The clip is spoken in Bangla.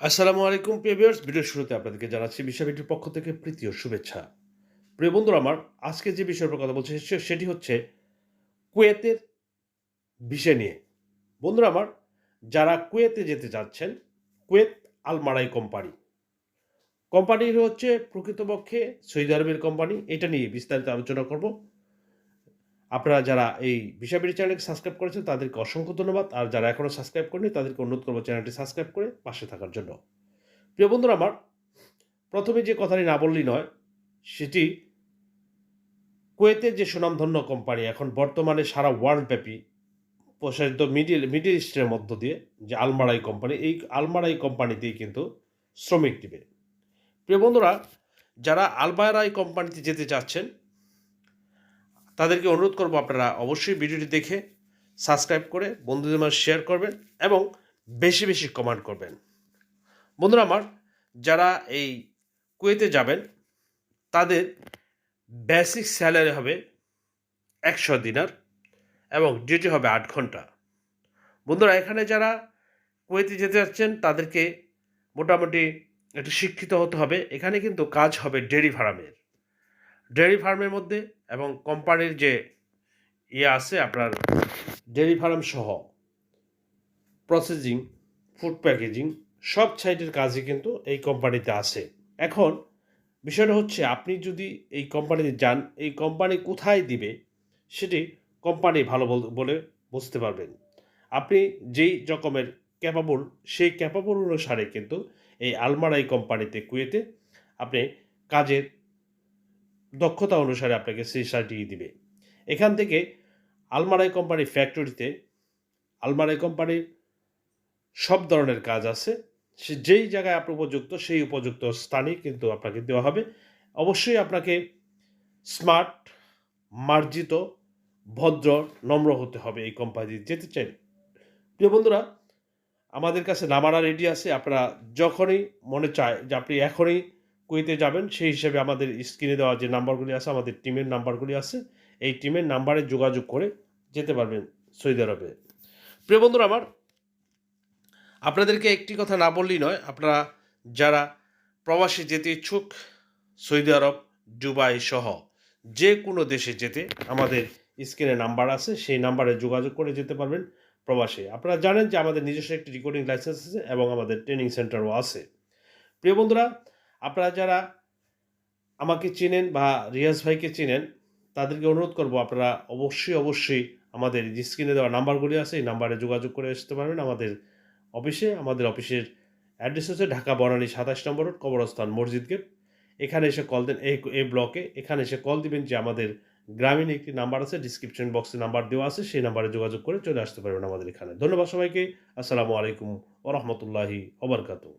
আসসালামু আলাইকুম প্রিভিয়ার্স ভিডিও শুরুতে আপনাদেরকে জানাচ্ছি বিশ্ববিদ্যালয়ের পক্ষ থেকে প্রীতি ও শুভেচ্ছা। প্রিয় বন্ধুরা আমার, আজকে যে বিষয়ের উপর কথা বলছি সেটি হচ্ছে কুয়েতের বিষয় নিয়ে। বন্ধুরা আমার, যারা কুয়েতে যেতে যাচ্ছেন কুয়েত আলমারাই কোম্পানি। কোম্পানির হচ্ছে প্রকৃতপক্ষে সৌদি আরবের কোম্পানি। এটা নিয়ে বিস্তারিত আলোচনা করব। আপনারা যারা এই বিষয়বিড়ি চ্যানেলকে সাবস্ক্রাইব করেছেন, তাদেরকে অসংখ্য ধন্যবাদ। আর যারা এখনও সাবস্ক্রাইব করেনি তাদেরকে অনুরোধ করব চ্যানেলটি সাবস্ক্রাইব করে পাশে থাকার জন্য। প্রিয় বন্ধুরা আমার, প্রথমে যে কথাটি না বললেই নয়, সেটি কুয়েতের যে সুনামধন্য কোম্পানি, এখন বর্তমানে সারা ওয়ার্ল্ড ব্যাপী প্রসারিত মিডিল মিডিল ইস্টের মধ্য দিয়ে যে আলমারাই কোম্পানি, এই আলমারাই কোম্পানিতেই কিন্তু শ্রমিক দিবে প্রিয় বন্ধুরা, যারা আলমারাই কোম্পানিতে যেতে চাচ্ছেন তাদেরকে অনুরোধ করব আপনারা অবশ্যই ভিডিওটি দেখে সাবস্ক্রাইব করে বন্ধুদের মাঝে শেয়ার করবেন এবং বেশি বেশি কমেন্ট করবেন। বন্ধুরা আমার, যারা এই কুয়েতে যাবেন, তাদের বেসিক স্যালারি হবে একশো দিনার এবং ডিউটি হবে আট ঘণ্টা। বন্ধুরা, এখানে যারা কুয়েতে যেতে যাচ্ছেন, তাদেরকে মোটামুটি একটু শিক্ষিত হতে হবে। এখানে কিন্তু কাজ হবে ডেয়ারি ফার্মের ডেয়ারি ফার্মের মধ্যে এবং কোম্পানির যে ইয়ে আছে আপনার ডেয়ারি ফার্ম সহ প্রসেসিং ফুড প্যাকেজিং সব সাইডের কাজই কিন্তু এই কোম্পানিতে আছে। এখন বিষয়টা হচ্ছে আপনি যদি এই কোম্পানিতে যান, এই কোম্পানি কোথায় দিবে সেটি কোম্পানি ভালো বলে বুঝতে পারবেন। আপনি যেই রকমের ক্যাপাবল সেই ক্যাপাবল অনুসারে কিন্তু এই আলমারাই কোম্পানিতে কুয়েতে আপনি কাজের দক্ষতা অনুসারে আপনাকে সেই সার্টিফিকেট দিবে। এখান থেকে আলমারাই কোম্পানির ফ্যাক্টরিতে আলমারাই কোম্পানির সব ধরনের কাজ আছে। সে যেই জায়গায় আপনি উপযুক্ত, সেই উপযুক্ত স্থানে কিন্তু আপনাকে দেওয়া হবে। অবশ্যই আপনাকে স্মার্ট মার্জিত, ভদ্র, নম্র হতে হবে এই কোম্পানি যেতে চাই প্রিয় বন্ধুরা, আমাদের কাছে নামারা রেডি আছে। আপনারা যখনই মনে চায় যে আপনি এখনই কুইতে যাবেন, সেই হিসেবে আমাদের স্ক্রিনে দেওয়া যে নাম্বারগুলি আছে, আমাদের টিমের নাম্বারগুলি আছে, এই টিমের নাম্বারে যোগাযোগ করে যেতে পারবেন সৌদি আরবে। প্রিয় বন্ধুরা আমার, আপনাদেরকে একটি কথা না বললেই নয়, আপনারা যারা প্রবাসী যেতে ইচ্ছুক, সৌদি আরব, দুবাই সহ যে কোনো দেশে যেতে আমাদের স্ক্রিনে নাম্বার আছে, সেই নাম্বারে যোগাযোগ করে যেতে পারবেন প্রবাসে। আপনারা জানেন যে আমাদের নিজস্ব একটি রেকর্ডিং লাইসেন্স আছে এবং আমাদের ট্রেনিং সেন্টারও আছে। প্রিয় বন্ধুরা আপনারা যারা আমাকে চেনেন বা রিয়াজ ভাইকে চেনেন, তাদেরকে অনুরোধ করব আপনারা অবশ্যই অবশ্যই আমাদের যে স্ক্রিনে দেওয়া নাম্বারগুলি আছে, এই নাম্বারে যোগাযোগ করে আসতে পারবেন। আমাদের অফিসে, আমাদের অফিসের অ্যাড্রেস হচ্ছে ঢাকা বনানী সাতাশ নম্বর রোড কবরস্থান মসজিদ গেট এখানে এসে কল দেন, এই এই ব্লকে এখানে এসে কল দিবেন যে আমাদের গ্রামীণ একটি নাম্বার আছে ডিসক্রিপশন বক্সে নাম্বার দেওয়া আছে, সেই নাম্বারে যোগাযোগ করে চলে আসতে পারবেন আমাদের এখানে। ধন্যবাদ সবাইকে। আসসালামু আলাইকুম ওরহমতুল্লাহি ওবরকাতু